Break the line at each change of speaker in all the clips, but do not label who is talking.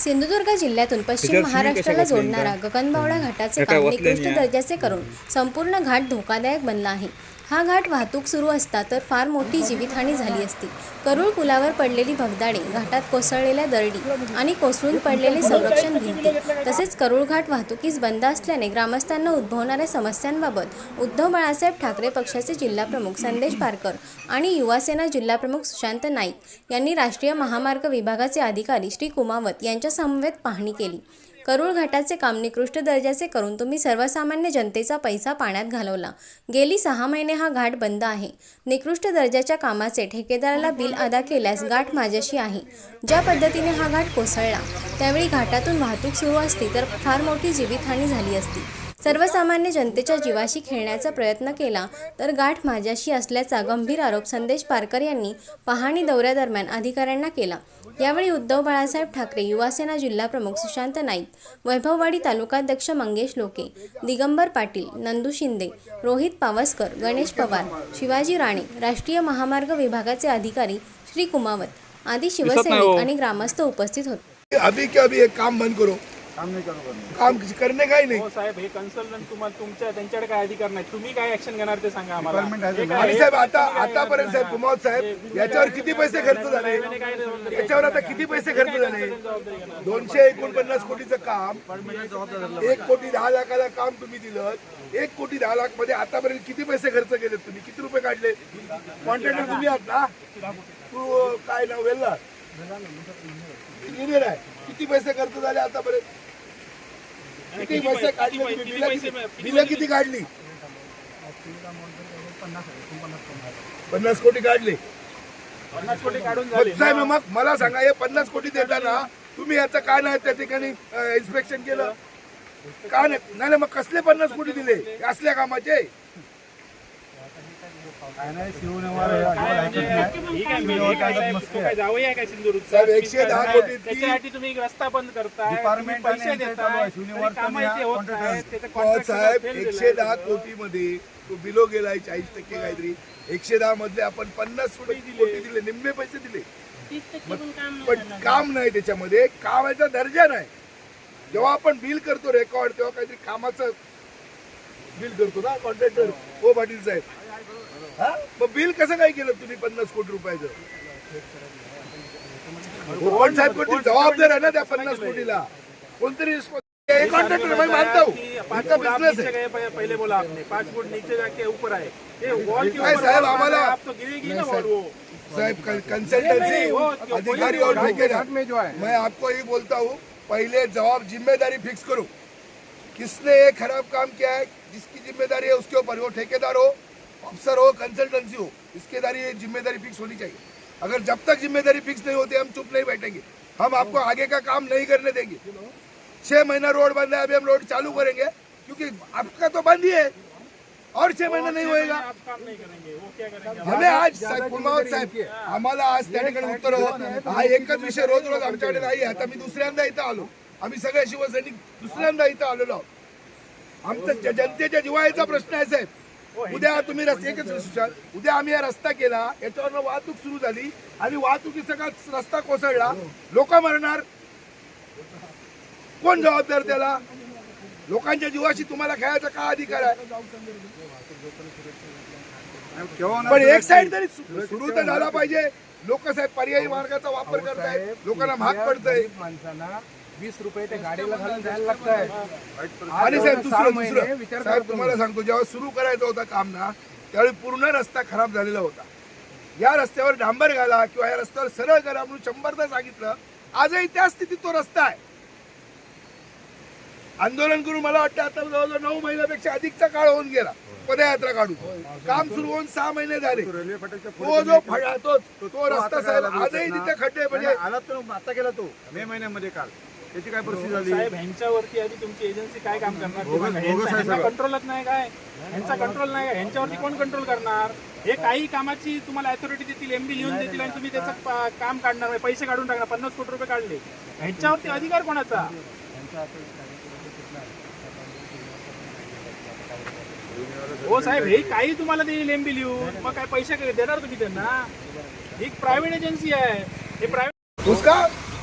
सिंधुदुर्ग जिल्ह्यातून पश्चिम महाराष्ट्राला जोडणारा गगनबावडा घाटाचे काम निकृष्ट. दर्जाचे करून संपूर्ण घाट धोकादायक बनला आहे हा घाट वाहतूक सुरू असता तर फार मोठी जीवितहानी झाली असती. करूळ पुलावर पडलेली भगदाडे घाटात कोसळलेल्या दरडी आणि कोसळून पडलेले संरक्षण भिंती तसेच करूळ घाट वाहतुकीस बंद असल्याने ग्रामस्थांना उद्भवणाऱ्या समस्यांबाबत उद्धव बाळासाहेब ठाकरे पक्षाचे जिल्हाप्रमुख संदेश पारकर आणि युवासेना जिल्हाप्रमुख सुशांत नाईक यांनी राष्ट्रीय महामार्ग विभागाचे अधिकारी श्री कुमावत यांच्या समवेत पाहणी केली. करूळ घाटाचे काम निकृष्ट दर्जाचे करून तुम्ही सर्वसामान्य जनतेचा पैसा पाण्यात घालवला. गेली सहा महिने हा घाट बंद आहे. निकृष्ट दर्जाच्या कामाचे ठेकेदाराला बिल अदा केल्यास घाट माझ्याशी आहे. ज्या पद्धतीने हा घाट कोसळला त्यावेळी घाटातून वाहतूक सुरू असती तर फार मोठी जीवितहानी झाली असती. सर्वसामान्य जनतेच्या जीवाशी खेळण्याचा प्रयत्न केला तर गाठ माझ्याशी असल्याचा गंभीर आरोप संदेश पारकर यांनी पाहणी दौऱ्यादरम्यान अधिकाऱ्यांना केला. यावेळी उद्धव बाळासाहेब ठाकरे युवासेना जिल्हाप्रमुख सुशांत नाईक वैभववाडी तालुकाध्यक्ष मंगेश लोके दिगंबर पाटील नंदू शिंदे रोहित पावसकर गणेश पवार शिवाजी राणे राष्ट्रीय महामार्ग विभागाचे अधिकारी श्री कुमावत आदी शिवसैनिक
हो.
आणि ग्रामस्थ उपस्थित होते.
अभी के अभी एक काम बंद करो.
काम नाही करू करणार.
काम करने का ही नहीं.
हो साहेब हे कन्सल्टंट तुम्हाला तुमच्या त्यांच्याकडे काय अधिकार नाही. तुम्ही काय ऍक्शन घेणार ते सांगा आम्हाला.
Department आहे
हे
ना.
काय-
आणि
हे-
साहेब आता
तुम्ही काय
आतापर्यंत? साहेब कुमार साहेब याच्यावर किती पैसे खर्च झाले? याच्यावर आता किती पैसे खर्च झाले? दोनशे एकोणपन्नास कोटीचं काम एक कोटी दहा लाखाला काम तुम्ही दिलं. एक कोटी दहा लाखमध्ये आतापर्यंत किती पैसे खर्च केले तुम्ही? किती रुपये काढले? कॉन्ट्रॅक्टर तुम्ही आहात ना? तू अं, काय नाव वेल्ला? इंजिनियर आहे. किती पैसे खर्च झाले आतापर्यंत? किती पैसे काढले?
किती
बिलं काढली? पन्नास कोटी काढले.
पन्नास कोटी काढून
साहेब मग मला सांगा हे पन्नास कोटी देताना तुम्ही याचं काय नाही त्या ठिकाणी इन्स्पेक्शन केलं? का नाही? मग कसले पन्नास कोटी दिले? असल्या कामाचे? एकशे दहा कोटी
त्याच्यासाठी तुम्ही रस्ता बंद
हो, साहेब
fail
एकशे. दहा कोटी मध्ये तो बिलो गेलाय चाळीस टक्के काहीतरी. एकशे दहा मधले आपण पन्नास कोटी दिले. निम्मे पैसे दिले. पण काम नाही त्याच्यामध्ये कामाचा दर्जा नाही. जेव्हा आपण बिल करतो रेकॉर्ड तेव्हा काहीतरी कामाचं बिल करतो ना कॉन्ट्रॅक्टर हो पाटील साहेब. हा? मग बिल कसं काय केलं तुम्ही पन्नास कोटी रुपयाचं? हो, पण साहेब कोटी जबाबदार आहे ना त्या पन्नास कोटीला? कोणतरी कॉन्ट्रॅक्टर मी मानतो
की पाच
इनका
फुट आप
बिझनेस
नीचे
है
पहले बोला आपने. पाँच फुट नीचे जाके ऊपर आए ये वॉल के ऊपर
साहब, हमारा-
आप तो गिरेगी ना वॉल वो.
साहेब कंसल्टेंसी
क्यों-
अधिकारी और ठेकेदार
में जो है।
मैं आपको ये बोलता हूँ पहले जवाब ज़िम्मेदारी फिक्स करो। किसने ये खराब काम किया है, जिसकी ज़िम्मेदारी है उसके ऊपर? वो ठेकेदार हो अफसर हो कंसल्टेंसी हो, इसके दारी ज़िम्मेदारी फिक्स होनी चाहिए। अगर जब तक ज़िम्मेदारी फिक्स नहीं होती, हम चुप नहीं बैठेंगे। हम आपको आगे का काम नहीं करने देंगे। छह महीना रोड बंद है, अभी हम रोड चालू करेंगे, क्योंकि आपका तो बंद ही है। और छह महीना नहीं होएगा। हमें आज कुमावत साहेब आम्हाला आज उत्तर. हा एकच विषय रोज रोज आमच्याकडे नाही आता मी दुसऱ्यांदा इथं आलो आम्ही सगळे शिवसैनिक दुसऱ्यांदा इथं आलेलो आहोत. आमचं जनतेच्या जिवाळ्याचा प्रश्न आहे साहेब. उद्या तुम्ही रस्ते सुशाल उद्या आम्ही हा रस्ता केला याच्यावर वाहतूक सुरू झाली आणि वाहतुकी सगळा रस्ता कोसळला. लोक मरणार. कोण जबाबदार त्याला? लोकांच्या जीवाशी तुम्हाला खेळायचा का अधिकार आहे? पण एक साईड तरी सुरू तर झाला पाहिजे. लोक साहेब पर्यायी मार्गाचा वापर करतायत. लोकांना महाग पडतंय.
माणसांना वीस रुपये त्या गाडीला घालून द्यायला लागत आहे
आणि साहेब
सहा
दुसरं दुसरं
विचार
साहेब
करा
तुम्हाला सांगतो जेव्हा सुरू करायचं होतं काम ना त्यावेळी पूर्ण रस्ता खराब झालेला होता. या रस्त्यावर डांबर घाला किंवा या रस्त्यावर सरळ करा म्हणून शंभरदा सांगितलं. आजही त्या स्थितीत तो रस्ता आहे. आंदोलन करून मला वाटतं आता जवळजवळ नऊ महिन्यापेक्षा अधिकचा काळ होऊन गेला. पदयात्रा काढून. काम सुरू होऊन सहा महिने झाले. तो जो फळा तो तो रस्ता साहेब आजही तिथे खड्डे म्हणजे
आला तर आता गेला तो. मे महिन्यामध्ये काल. त्याची काय परिस्थिती झाली?
साहेब ह्यांच्यावरती आधी तुमची एजन्सी काय काम करणार? ह्यांचा-. कंट्रोलच नाही काय? ह्यांचा कंट्रोल नाही काय? ह्यांच्यावरती कोण कंट्रोल करणार? हे काही कामाची तुम्हाला अथॉरिटी देतील एमबी लिहून देतील आणि तुम्ही त्याचं काम काढणार पैसे काढून टाकणार. पन्नास कोटी रुपये काढले. ह्यांच्यावरती अधिकार कोणाचा? हो साहेब हे काही तुम्हाला देईल एमबी लिहून. मग काय पैसे देणार तुम्ही त्यांना? ही प्रायव्हेट एजन्सी आहे. हे प्रायव्हेट
उसका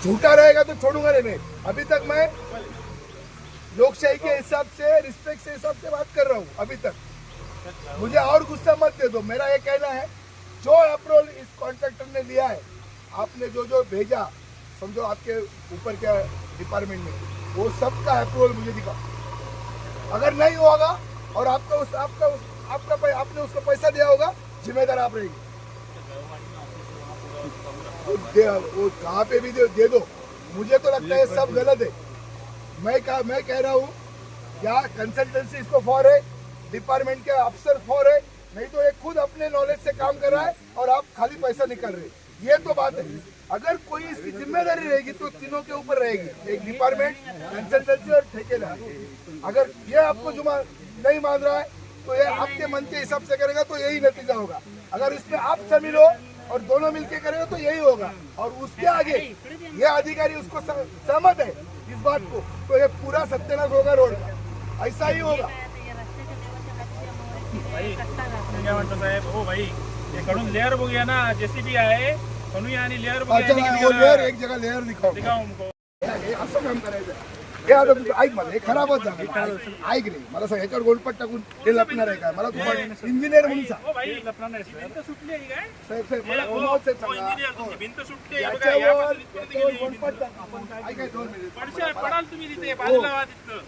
झूठा रहेगा तो छोड़ूँगा नहीं मैं। अभी तक मैं लोकशाही के हिसाब से रिस्पेक्ट से हिसाब से बात कर रहा हूँ, अभी तक। मुझे और गुस्सा मत दे दो, मेरा ये कहना है, जो अप्रोल इस कॉन्ट्रैक्टर ने लिया है, आपने जो जो भेजा, समझो आपके ऊपर के डिपार्टमेंट में, वो सबका अप्रूवल मुझे दिखाओ अगर नहीं होगा, और आपका उस आपका उस, आपका आपने उसको पैसा दिया होगा, जिम्मेदार आप रहेगी। वो कहाँ पे भी दे, दे दो। मुझे तो लगता है सब गलत है। मैं कहा मैं कह रहा हूँ क्या कंसल्टेंसी इसको फॉर है? डिपार्टमेंट के अफसर फॉर है? नहीं तो ये खुद अपने नॉलेज से काम कर रहा है और आप खाली पैसा निकाल रहे ये तो बात है। अगर कोई इसकी ज़िम्मेदारी रहेगी तो तीनों के ऊपर रहेगी। एक डिपार्टमेंट कंसल्टेंसी और ठेकेदार। अगर ये आपको जुमा नहीं मान रहा है तो ये आपके मन के हिसाब से करेगा तो यही नतीजा होगा। अगर इसमें आप शामिल हो और दोनों मिलके करेगा तो यही होगा। और उसके आगे ये अधिकारी उसको सह- सहमत है इस बात को। तो ये पूरा सत्यानाश होगा रोड का। ऐसा ही होगा।
काय म्हणतो साहेब हो भाई इकडून लेअर बघूया ना जेसीबी आहे म्हणूया आणि लेअर
अच्छा
बघूया
लेअर एक जगह लेअर दिखाओ
दिखाओ हमको।
हे असं काम करायचं हे आता तू ऐक मला हे खराबच झालं ऐक रे मला सांग याच्यावर गोलपट टाकून हे लपणार आहे का मला तू इंजिनियर म्हणून सांग
हो काय
साहेब साहेब मला
हो, हो,
सांगा. याच्यावर
ही
गोलपट. टाक दोन मिनिट
तिथलं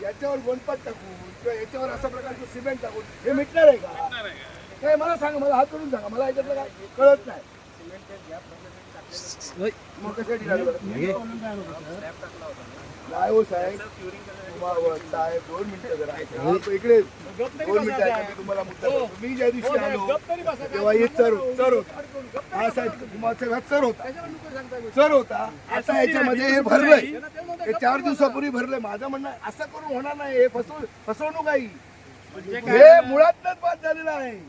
याच्यावर गोलपट टाकून किंवा याच्यावर अशा प्रकारचं सिमेंट टाकून हे मिटणार आहे का
भेटणार आहे का?
नाही मला सांगा मला हात करून सांगा मला याच्यातलं काय कळत नाही? नाही हो साहेब साहेब दोन मिनिटं जरा ऐका. इकडे दोन मिनिटं ऐका, मी तुम्हाला मुद्दा सांगतो. मी ज्या दिवशी आलो तेव्हा हे चर चर होता हा साहेब हा चर होता चर होता आता याच्यामध्ये हे भरलंय हे चार दिवसापूर्वी भरलंय माझं म्हणणं आहे, असं करून होणार नाही हे फसव फसवणूक आहे हे मुळातच बाद झालेलं आहे
ही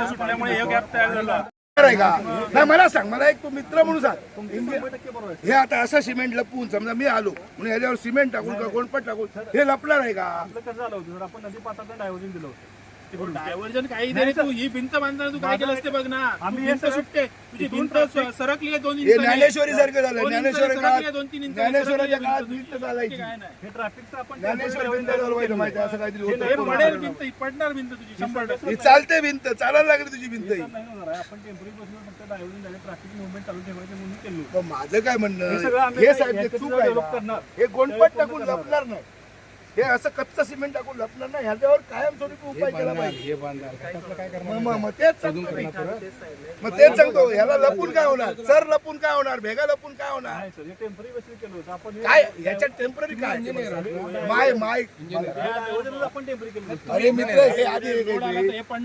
सुटल्यामुळे हे गॅप तयार झाला
आहे का नाही मला सांग मला एक तू मित्र म्हणून सांग. हे आता असं सिमेंट लपवून समजा मी आलो म्हणून ह्याच्यावर सिमेंट टाकून का कोणपट टाकून हे लपणार आहे का?
कसं झालं होतं आपण नदी पात्रात डायव्हर्जन दिलं होतं. डायव्हर्जन काही नाही तू ही भिंत बांधताना तू काय केलं असते बघ ना. आम्ही भिंत सुटते. तुझी भिंत सरकली आहे दोन
हे
इंच
ज्ञानेश्वरी सारखं झालं ज्ञानेश्वरी
सरकली दोन तीन इंच
ज्ञानेश्वराच्या
सरकली
काळात
आहे,
भिंत
भिंत
चालायची.
काय नाही?
हे ट्रॅफिकचं आपण
ज्ञानेश्वर भिंत चालवायचं माहिती आहे, असं काहीतरी
हे
होतं.
पडेल
पूर्ण.
भिंत ही पडणार भिंत तुझी शंभर टक्के.
ही चालते भिंत चालायला लागली तुझी भिंत. ही.
आपण टेंपररी बसून फक्त डायव्हर्जन झाले ट्रॅफिक मुवमेंट चालू ठेवायचे म्हणून केलो.
माझं काय म्हणणं? हे साहेब हे चूक आहे. हे गोंडपट टाकून लपणार नाही. हे असं कच्चं सिमेंट टाकून लपणार नाही. ह्याच्यावर कायमस्वरूपी उपाय केला पाहिजे. मग- मग मग तेच सांगतो मी. मग तेच सांगतो. ह्याला लपून काय होणार? सर लपून काय होणार? भेगा लपून काय होणार?
नाही सर हे टेंपररी बसून केलं होतं. आपण हे-
काय? याच्यात टेंपररी काय? माय माय.
हे डायव्हर्जनच आपण टेंपररी केलं होतं.
अरे मित्र हे आधी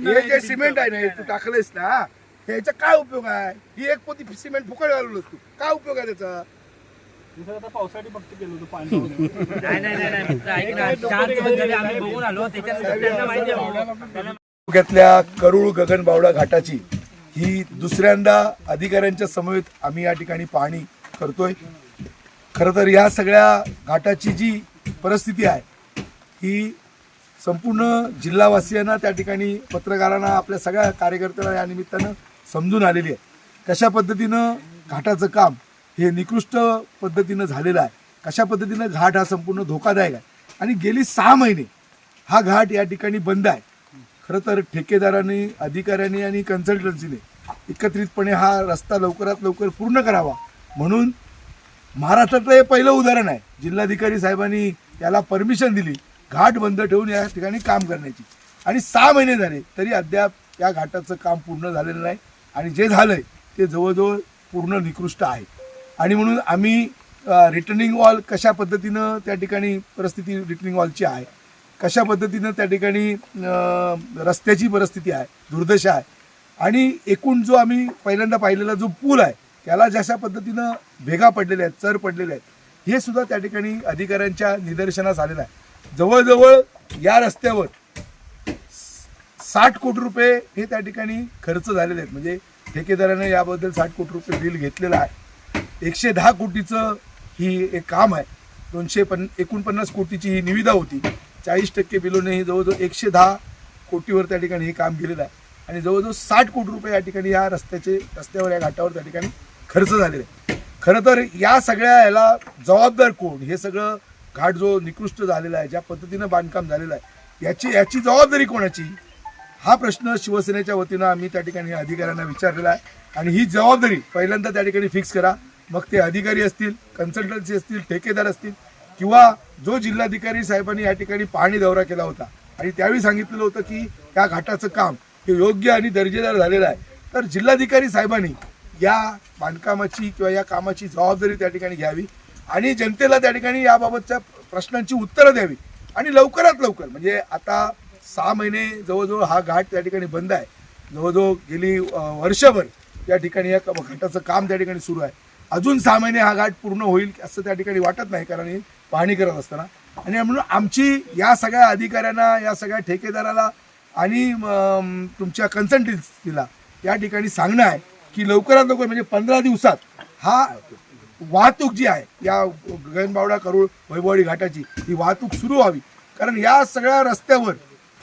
हे जे सिमेंट आहे ना हे तू टाकलेस ना ह्याचा काय उपयोग आहे? ही एक पोती सिमेंट फुकट घालवलंस तू. काय उपयोग आहे त्याचा?
पावसाळी फक्त केलं होतं पाणी लावून.
नाही नाही नाही नाही मित्र ऐक ना चार दिवस झाले आम्ही बघून आलो त्याच्यानंतर त्यांना माहिती आहे.
तालुक्यातल्या करुळ गगनबावडा घाटाची ही दुसऱ्यांदा अधिकाऱ्यांच्या समवेत आम्ही या ठिकाणी पाहणी करतोय. खरं तर या सगळ्या घाटाची जी परिस्थिती आहे ही संपूर्ण जिल्हावासियांना त्या ठिकाणी पत्रकारांना आपल्या सगळ्या कार्यकर्त्यांना या निमित्तानं समजून आलेली आहे. कशा पद्धतीनं घाटाचं काम हे निकृष्ट पद्धतीनं झालेलं आहे. कशा पद्धतीनं घाट हा संपूर्ण धोकादायक आहे? आणि गेली सहा महिने हा घाट या ठिकाणी बंद आहे. खरं तर ठेकेदारांनी अधिकाऱ्यांनी आणि कन्सल्टन्सीने एकत्रितपणे हा रस्ता लवकरात लवकर पूर्ण करावा. म्हणून महाराष्ट्रातलं हे पहिलं उदाहरण आहे. जिल्हाधिकारी साहेबांनी याला परमिशन दिली घाट बंद ठेवून या ठिकाणी काम करण्याची. आणि सहा महिने झाले तरी अद्याप या घाटाचं काम पूर्ण झालेलं नाही. आणि जे झालं आहे ते जवळजवळ पूर्ण निकृष्ट आहे. आणि म्हणून आम्ही रिटर्निंग वॉल कशा पद्धतीनं त्या ठिकाणी परिस्थिती रिटर्निंग वॉलची आहे कशा पद्धतीनं त्या ठिकाणी रस्त्याची परिस्थिती आहे दुर्दशा आहे आणि एकूण जो आम्ही पहिल्यांदा पाहिलेला जो पूल आहे त्याला जशा पद्धतीनं भेगा पडलेल्या आहेत चर पडलेले आहेत हे सुद्धा त्या ठिकाणी अधिकाऱ्यांच्या निदर्शनास आलेलं आहे. जवळजवळ या रस्त्यावर साठ कोटी रुपये हे त्या ठिकाणी खर्च झालेले आहेत. म्हणजे ठेकेदारानं याबद्दल साठ कोटी रुपये बिल घेतलेलं आहे. एकशे दहा कोटीचं ही एक काम आहे. दोनशे पन एकोणपन्नास कोटीची ही निविदा होती. चाळीस टक्के बिलोने ही जवळजवळ एकशे दहा कोटीवर त्या ठिकाणी हे काम केलेलं आहे. आणि जवळजवळ साठ कोटी रुपये या ठिकाणी या रस्त्याचे रस्त्यावर या घाटावर त्या ठिकाणी खर्च झालेला आहे खरं तर या सगळ्या याला जबाबदार कोण? हे सगळं घाट जो निकृष्ट झालेला आहे ज्या पद्धतीनं बांधकाम झालेलं आहे याची याची जबाबदारी कोणाची? हा प्रश्न शिवसेनेच्या वतीनं आम्ही त्या ठिकाणी अधिकाऱ्यांना विचारलेला आहे. आणि ही जबाबदारी पहिल्यांदा त्या ठिकाणी फिक्स करा. मग ते अधिकारी असतील कन्सल्टन्सी असतील ठेकेदार असतील किंवा जो जिल्हाधिकारी साहेबांनी या ठिकाणी पाहणी दौरा केला होता आणि त्यावेळी सांगितलेलं होतं की या घाटाचं काम हे योग्य आणि दर्जेदार झालेलं आहे तर जिल्हाधिकारी साहेबांनी या बांधकामाची किंवा या कामाची जबाबदारी त्या ठिकाणी घ्यावी आणि जनतेला त्या ठिकाणी याबाबतच्या प्रश्नांची उत्तरं द्यावी आणि लवकरात लवकर म्हणजे आता सहा महिने जवळजवळ हा घाट त्या ठिकाणी बंद आहे. जवळजवळ गेली वर्षभर या ठिकाणी या घाटाचं काम त्या ठिकाणी सुरू आहे. अजून सहा महिने हा घाट पूर्ण होईल असं त्या ठिकाणी वाटत नाही कारण हे पाहणी करत असताना. आणि म्हणून आमची या सगळ्या अधिकाऱ्यांना या सगळ्या ठेकेदाराला आणि तुमच्या कन्सल्टन्सीला या ठिकाणी सांगणं आहे की लवकरात लवकर म्हणजे पंधरा दिवसात हा वाहतूक जी आहे या गगनबावडा करूळ वैभववाडी घाटाची ही वाहतूक सुरू व्हावी. कारण या सगळ्या रस्त्यावर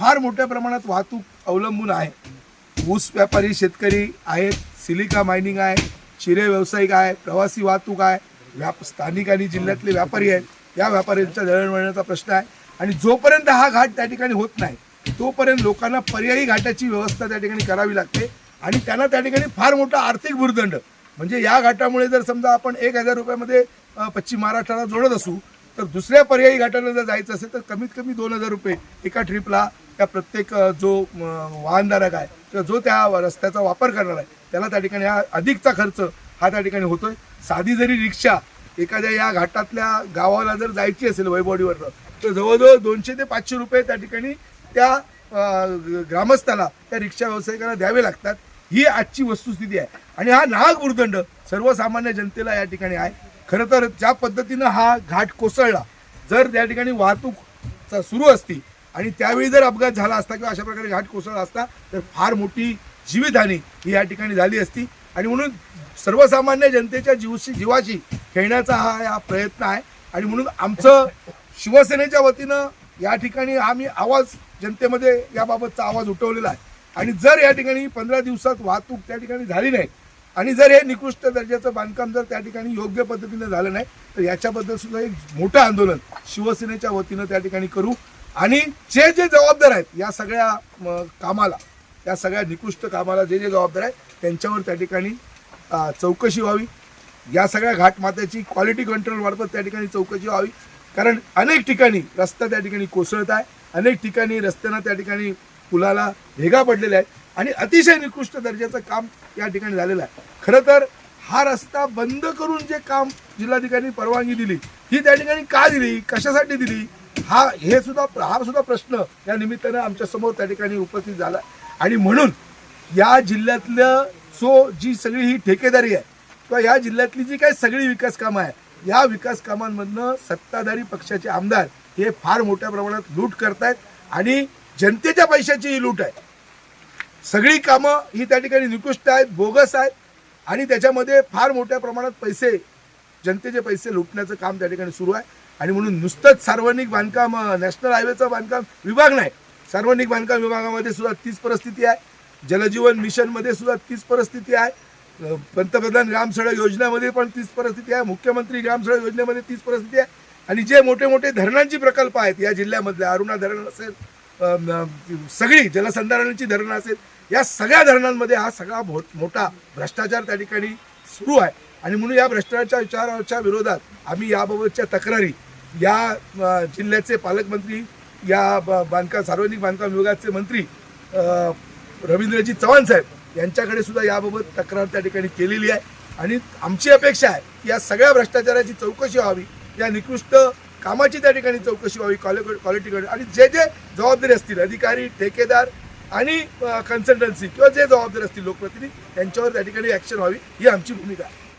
फार मोठ्या प्रमाणात वाहतूक अवलंबून आहे. ऊस व्यापारी शेतकरी आहेत सिलिका मायनिंग आहे चिरे व्यावसायिक आहे प्रवासी वाहतूक आहे व्याप स्थानिक आणि जिल्ह्यातले व्यापारी आहेत या व्यापाऱ्यांच्या दळणवळणाचा प्रश्न आहे. आणि जोपर्यंत हा घाट त्या ठिकाणी होत नाही तोपर्यंत लोकांना पर्यायी घाटाची व्यवस्था त्या ठिकाणी करावी लागते. आणि त्यांना त्या ठिकाणी फार मोठा आर्थिक भूर्दंड. म्हणजे या घाटामुळे जर समजा आपण एक हजार रुपयामध्ये पश्चिम महाराष्ट्राला जोडत असू तर दुसऱ्या पर्यायी घाटाला जर जायचं असेल तर कमीत कमी दोन हजार रुपये एका ट्रिपला त्या प्रत्येक जो वाहनधारक आहे किंवा जो त्या रस्त्याचा वापर करणार आहे त्याला त्या ठिकाणी हा अधिकचा खर्च हा त्या ठिकाणी होतोय. साधी जरी रिक्षा एखाद्या या घाटातल्या गावाला जर जायची असेल वैभवडीवर तर जवळजवळ दोनशे ते पाचशे रुपये त्या ठिकाणी त्या ग्रामस्थाला त्या रिक्षा व्यावसायिकाला द्यावे लागतात. ही आजची वस्तुस्थिती आहे. आणि हा नाग भूर्दंड सर्वसामान्य जनतेला या ठिकाणी आहे. खरं तर ज्या पद्धतीनं हा घाट कोसळला जर त्या ठिकाणी वाहतूक सुरू असती आणि त्यावेळी जर अपघात झाला असता किंवा अशा प्रकारे घाट कोसळला असता तर फार मोठी जीवितहानी ही या ठिकाणी झाली असती. आणि म्हणून सर्वसामान्य जनतेच्या जीवशी जीवाशी खेळण्याचा हा हा प्रयत्न आहे. आणि म्हणून आमचं शिवसेनेच्या वतीनं या ठिकाणी आम्ही आवाज जनतेमध्ये याबाबतचा आवाज उठवलेला आहे. आणि जर या ठिकाणी पंधरा दिवसात वाहतूक त्या ठिकाणी झाली नाही आणि जर हे निकृष्ट दर्जाचं बांधकाम जर त्या ठिकाणी योग्य पद्धतीने झालं नाही तर याच्याबद्दल सुद्धा एक मोठं आंदोलन शिवसेनेच्या वतीनं त्या ठिकाणी करू. आणि जे जे जबाबदार आहेत या सगळ्या कामाला या सगळ्या निकृष्ट कामाला जे जे जबाबदार आहे त्यांच्यावर त्या ठिकाणी चौकशी व्हावी. या सगळ्या घाटमात्याची क्वालिटी कंट्रोल मार्फत त्या ठिकाणी चौकशी व्हावी. कारण अनेक ठिकाणी रस्ता त्या ठिकाणी कोसळत आहे. अनेक ठिकाणी रस्त्यांना त्या ठिकाणी पुलाला भेगा पडलेल्या आहेत. आणि अतिशय निकृष्ट दर्जाचं काम या ठिकाणी झालेलं आहे. खरं तर हा रस्ता बंद करून जे काम जिल्हाधिकारी परवानगी दिली ही त्या ठिकाणी का दिली? कशासाठी दिली? हा हे सुद्धा हा सुद्धा प्रश्न या निमित्तानं आमच्यासमोर त्या ठिकाणी उपस्थित झाला. आणि म्हणून या जिल्ह्यातलं जो जी सगळी ही ठेकेदारी आहे किंवा या जिल्ह्यातली जी काही सगळी विकास कामं आहे या विकास कामांमधनं सत्ताधारी पक्षाचे आमदार हे फार मोठ्या प्रमाणात लूट करतायत आणि जनतेच्या पैशाची ही लूट आहे. सगळी कामं ही त्या ठिकाणी निकृष्ट आहेत बोगस आहेत आणि त्याच्यामध्ये फार मोठ्या प्रमाणात पैसे जनतेचे पैसे लुटण्याचं काम त्या ठिकाणी सुरू आहे. आणि म्हणून नुसतंच सार्वजनिक बांधकाम नॅशनल हायवेचं बांधकाम विभाग नाही. सार्वजनिक बांधकाम विभागामध्ये सुद्धा तीच परिस्थिती आहे. जलजीवन मिशनमध्ये सुद्धा तीच परिस्थिती आहे. पंतप्रधान ग्राम सडक योजनेमध्ये पण तीच परिस्थिती आहे. मुख्यमंत्री ग्राम सडक योजनेमध्ये तीच परिस्थिती आहे. आणि जे मोठे मोठे धरणांची प्रकल्प आहेत या जिल्ह्यामधले अरुणा धरण असेल सगळी जलसंधारणाची धरणं असेल या सगळ्या धरणांमध्ये हा सगळा मो मोठा भ्रष्टाचार त्या ठिकाणी सुरू आहे. आणि म्हणून या भ्रष्टाचाराच्या विरोधात आम्ही याबाबतच्या तक्रारी या जिल्ह्याचे पालकमंत्री या बांधकाम सार्वजनिक बांधकाम विभागाचे मंत्री रवींद्रजी चव्हाण साहेब यांच्याकडे सुद्धा याबाबत तक्रार त्या ठिकाणी केलेली आहे. आणि आमची अपेक्षा आहे की या सगळ्या भ्रष्टाचाराची चौकशी व्हावी या निकृष्ट कामाची त्या ठिकाणी चौकशी व्हावी क्वालिटी क्वालिटीकडे. आणि जे जे जबाबदारी असतील अधिकारी ठेकेदार आणि कन्सल्टन्सी किंवा जे जबाबदार असतील लोकप्रतिनिधी यांच्यावर त्या ठिकाणी ॲक्शन व्हावी ही आमची भूमिका आहे.